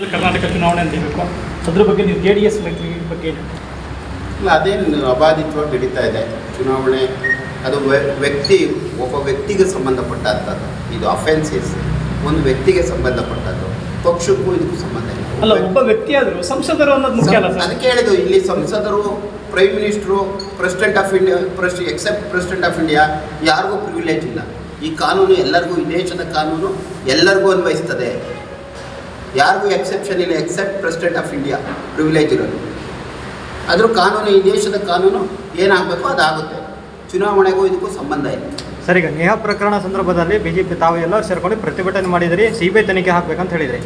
ಕರ್ನಾಟಕ ಚುನಾವಣೆ ನಡೀಬೇಕು ಅದ್ರ ಬಗ್ಗೆ ನೀವು ಜೆ ಡಿ ಎಸ್ ಬಗ್ಗೆ ಇಲ್ಲ ಅದೇನು ಅಬಾಧಿತವಾಗಿ ನಡೀತಾ ಇದೆ. ಚುನಾವಣೆ ಅದು ವ್ಯ- ವ್ಯಕ್ತಿ ಒಬ್ಬ ವ್ಯಕ್ತಿಗೆ ಸಂಬಂಧಪಟ್ಟಂಥದ್ದು. ಇದು ಅಫೆನ್ಸಸ್ ಒಂದು ವ್ಯಕ್ತಿಗೆ ಸಂಬಂಧಪಟ್ಟದ್ದು. ಪಕ್ಷಕ್ಕೂ ಇದಕ್ಕೂ ಸಂಬಂಧ ಅಲ್ಲ ಇಲ್ಲ ಒಬ್ಬ ವ್ಯಕ್ತಿ ಆದರೂ ಸಂಸದರು ಅನ್ನೋದು ಮುಖ್ಯ ಅಲ್ಲ ಅದಕ್ಕೆ ಹೇಳಿದ್ದು ಇಲ್ಲಿ ಸಂಸದರು prime minister president of India press except president of India ಯಾರಿಗೂ ಪ್ರಿವಿಲೇಜ್ ಇಲ್ಲ. ಈ ಕಾನೂನು ಎಲ್ಲರಿಗೂ ಈ ದೇಶದ ಕಾನೂನು ಎಲ್ಲರಿಗೂ ಅನ್ವಯಿಸ್ತದೆ. ಯಾರಿಗೂ ಎಕ್ಸೆಪ್ಷನ್ ಇಲ್ಲ except president of India privilege ಇರೋದು. ಆದರೂ ಕಾನೂನು ಈ ದೇಶದ ಕಾನೂನು ಏನಾಗಬೇಕು ಅದಾಗುತ್ತೆ. ಚುನಾವಣೆಗೂ ಇದಕ್ಕೂ ಸಂಬಂಧ ಇಲ್ಲ. ಸರಿ ಈಗ ನೇಹಾ ಪ್ರಕರಣ ಸಂದರ್ಭದಲ್ಲಿ ಬಿಜೆಪಿ ತಾವು ಎಲ್ಲರೂ ಸೇರ್ಕೊಂಡು ಪ್ರತಿಭಟನೆ ಮಾಡಿದರೆ ಸಿ ಬಿ ಐ ತನಿಖೆ ಹಾಕ್ಬೇಕಂತ ಹೇಳಿದ್ರಿ.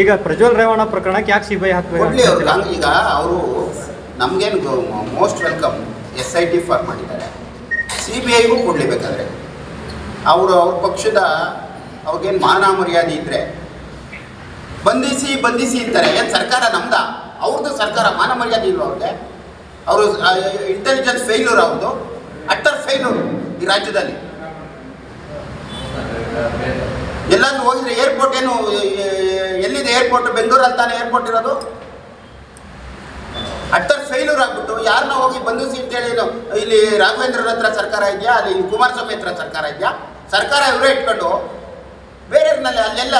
ಈಗ ಪ್ರಜ್ವಲ್ ರೇವಣ್ಣ ಪ್ರಕರಣಕ್ಕೆ ಯಾಕೆ ಸಿ ಬಿ ಐ ಹಾಕ್ಬೇಕು ಈಗ ಅವರು ನಮಗೇನು most welcome S I T form ಮಾಡಿದ್ದಾರೆ. ಸಿ ಬಿ ಐಗೂ ಕೊಡಲೇಬೇಕಾದ್ರೆ. ಅವರು ಅವ್ರ ಪಕ್ಷದ ಅವ್ರಿಗೇನು ಮಾನ ಮರ್ಯಾದೆ ಇದ್ದರೆ ಬಂಧಿಸಿ ಬಂಧಿಸಿ ಅಂತಾರೆ. ಏನು ಸರ್ಕಾರ ನಮ್ದ? ಅವ್ರದ್ದು ಸರ್ಕಾರ ಮಾನ ಮರ್ಯಾದೆ ಇಲ್ವ ಅವ್ರಿಗೆ? ಅವರು ಇಂಟೆಲಿಜೆನ್ಸ್ ಫೇಲ್ಯೂರ್ ಅವ್ರದ್ದು ಅಟ್ಟರ್ ಫೇಲ್ಯೂರ್ ಈ ರಾಜ್ಯದಲ್ಲಿ. ಎಲ್ಲಾದ್ರೂ ಹೋಗಿದ್ರೆ ಏರ್ಪೋರ್ಟ್ ಏನು ಎಲ್ಲಿದೆ ಏರ್ಪೋರ್ಟ್ ಬೆಂಗಳೂರಲ್ಲಿ ತಾನೇ ಏರ್ಪೋರ್ಟ್ ಇರೋದು? ಅಟ್ಟರ್ ಫೇಲ್ಯೂರ್ ಆಗ್ಬಿಟ್ಟು ಯಾರನ್ನ ಹೋಗಿ ಬಂಧಿಸಿ ಅಂತೇಳಿ ಇಲ್ಲಿ ರಾಘವೇಂದ್ರ ಹತ್ರ ಸರ್ಕಾರ ಇದೆಯಾ? ಅಲ್ಲಿ ಕುಮಾರಸ್ವಾಮಿ ಹತ್ರ ಸರ್ಕಾರ ಇದೆಯಾ? ಸರ್ಕಾರ ಇವರೇ ಇಟ್ಕೊಂಡು ಬೇರೆಯವ್ರನ್ನಲ್ಲಿ ಅಲ್ಲೆಲ್ಲ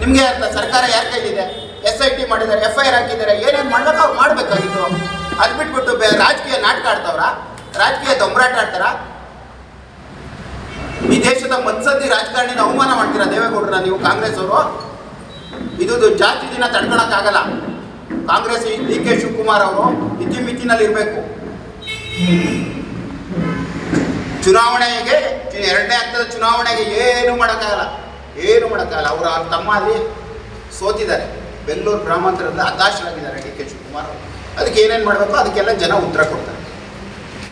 ನಿಮಗೆ ಅಂತ ಸರ್ಕಾರ ಯಾರ ಕೈಲಿದೆ? ಎಸ್ ಐ ಟಿ ಮಾಡಿದ್ದಾರೆ ಎಫ್ ಐ ಆರ್ ಹಾಕಿದ್ದಾರೆ, ಏನೇನು ಮಾಡ್ಬೇಕು ಅವ್ರು ಮಾಡಬೇಕಾಗಿತ್ತು. ಅದು ಬಿಟ್ಬಿಟ್ಟು ರಾಜಕೀಯ ನಾಟಕ ಆಡ್ತಾವ್ರ? ರಾಜಕೀಯ ದೊಂಬರಾಟ ಆಡ್ತಾರ? ಈ ದೇಶದ ಮನ್ಸದ್ದಿ ರಾಜಕಾರಣಿನ ಅವಮಾನ ಮಾಡ್ತೀರಾ ದೇವೇಗೌಡರ ನೀವು ಕಾಂಗ್ರೆಸ್ ಅವರು? ಇದು ಜಾತಿ ದಿನ ತಡ್ಕೊಳಕ್ಕಾಗಲ್ಲ. ಕಾಂಗ್ರೆಸ್ ಡಿ ಕೆ ಶಿವಕುಮಾರ್ ಅವರು ಇತಿಮಿತಿನಲ್ಲಿ ಇರಬೇಕು. ಚುನಾವಣೆಗೆ, ಎರಡನೇ ಹಂತದ ಚುನಾವಣೆಗೆ ಏನು ಮಾಡೋಕ್ಕಾಗಲ್ಲ. ಏನು ಮಾಡೋಕ್ಕಾಗಲ್ಲ. ಅವರ ತಮ್ಮ ಅಲ್ಲಿ ಸೋತಿದ್ದಾರೆ. ಬೆಂಗಳೂರು ಗ್ರಾಮಾಂತರದಿಂದ ಹತಾಶರಾಗಿದ್ದಾರೆ ಡಿ ಕೆ ಶಿವಕುಮಾರ್ ಅದಕ್ಕೆ ಏನೇನು ಮಾಡಬೇಕು? ಅದಕ್ಕೆಲ್ಲ ಜನ ಉತ್ತರ ಕೊಡ್ತಾರೆ.